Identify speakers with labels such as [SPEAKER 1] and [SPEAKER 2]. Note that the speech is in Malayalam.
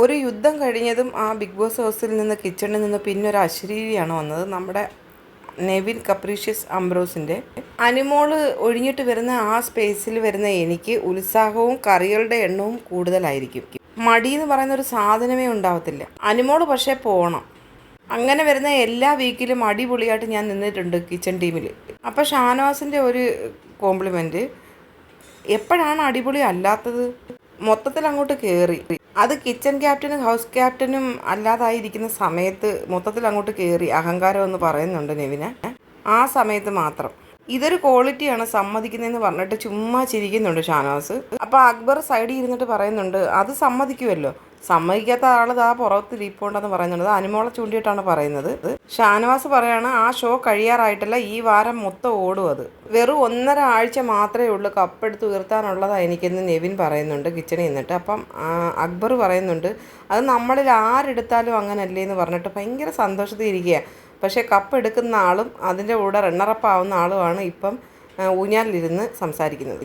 [SPEAKER 1] ഒരു യുദ്ധം കഴിഞ്ഞതും ആ ബിഗ് ബോസ് ഹൗസിൽ നിന്ന് കിച്ചണിൽ നിന്ന് പിന്നൊരു അശരീരിയാണ് വന്നത്. നമ്മുടെ നെവിൻ കപ്രീഷ്യസ് അംബ്രോസിന്റെ അനിമോൾ ഒഴിഞ്ഞിട്ട് വരുന്ന ആ സ്പേസിൽ വരുന്ന എനിക്ക് ഉത്സാഹവും കറികളുടെ എണ്ണവും കൂടുതലായിരിക്കും. മടി എന്ന് പറയുന്ന ഒരു സാധനമേ ഉണ്ടാവത്തില്ല. അനിമോൾ പക്ഷേ പോകണം അങ്ങനെ വരുന്ന എല്ലാ വീക്കിലും അടിപൊളിയായിട്ട് ഞാൻ നിന്നിട്ടുണ്ട് കിച്ചൺ ടീമിൽ. അപ്പോൾ ഷാനവാസിന്റെ ഒരു കോംപ്ലിമെന്റ് എപ്പോഴാണ് അടിപൊളി അല്ലാത്തത്? മൊത്തത്തിൽ അങ്ങോട്ട് കയറി അത് കിച്ചൺ ക്യാപ്റ്റനും ഹൗസ് ക്യാപ്റ്റനും അല്ലാതായിരിക്കുന്ന സമയത്ത് മൊത്തത്തിൽ അങ്ങോട്ട് കയറി അഹങ്കാരം എന്ന് പറയുന്നുണ്ട് നെവിന്. ആ സമയത്ത് മാത്രം. ഇതൊരു ക്വാളിറ്റിയാണ് സമ്മതിക്കുന്നതെന്ന് പറഞ്ഞിട്ട് ചുമ്മാ ചിരിക്കുന്നുണ്ട് ഷാനവാസ്. അപ്പോൾ അക്ബർ സൈഡിൽ ഇരുന്നിട്ട് പറയുന്നുണ്ട് അത് സമ്മതിക്കുമല്ലോ സമ്മതിക്കാത്ത ആൾ ആ പുറത്ത് ഇരിപ്പുണ്ടെന്ന് പറയുന്നുണ്ട്. അനുമോളെ ചൂണ്ടിയിട്ടാണ് പറയുന്നത് ഷാനവാസ് പറയാണ് ആ ഷോ കഴിയാറായിട്ടല്ല ഈ വാരം മൊത്തം ഓടും അത്. വെറും ഒന്നര ആഴ്ച മാത്രമേ ഉള്ളൂ കപ്പെടുത്ത് ഉയർത്താനുള്ളതാണ് എനിക്കെന്ന് നെവിൻ പറയുന്നുണ്ട് കിച്ചണിൽ നിന്നിട്ട്. അപ്പം അക്ബർ പറയുന്നുണ്ട് അത് നമ്മളിൽ ആരെടുത്താലും അങ്ങനല്ലേ എന്ന് പറഞ്ഞിട്ട് ഭയങ്കര സന്തോഷത്തിൽ ഇരിക്കുക പക്ഷേ കപ്പ് എടുക്കുന്ന ആളും അതിന്റെ കൂടെ റണ്ണറപ്പ് ആവുന്ന ആളുമാണ് ഇപ്പം ഊഞ്ഞാലിരുന്ന് സംസാരിക്കുന്നത്.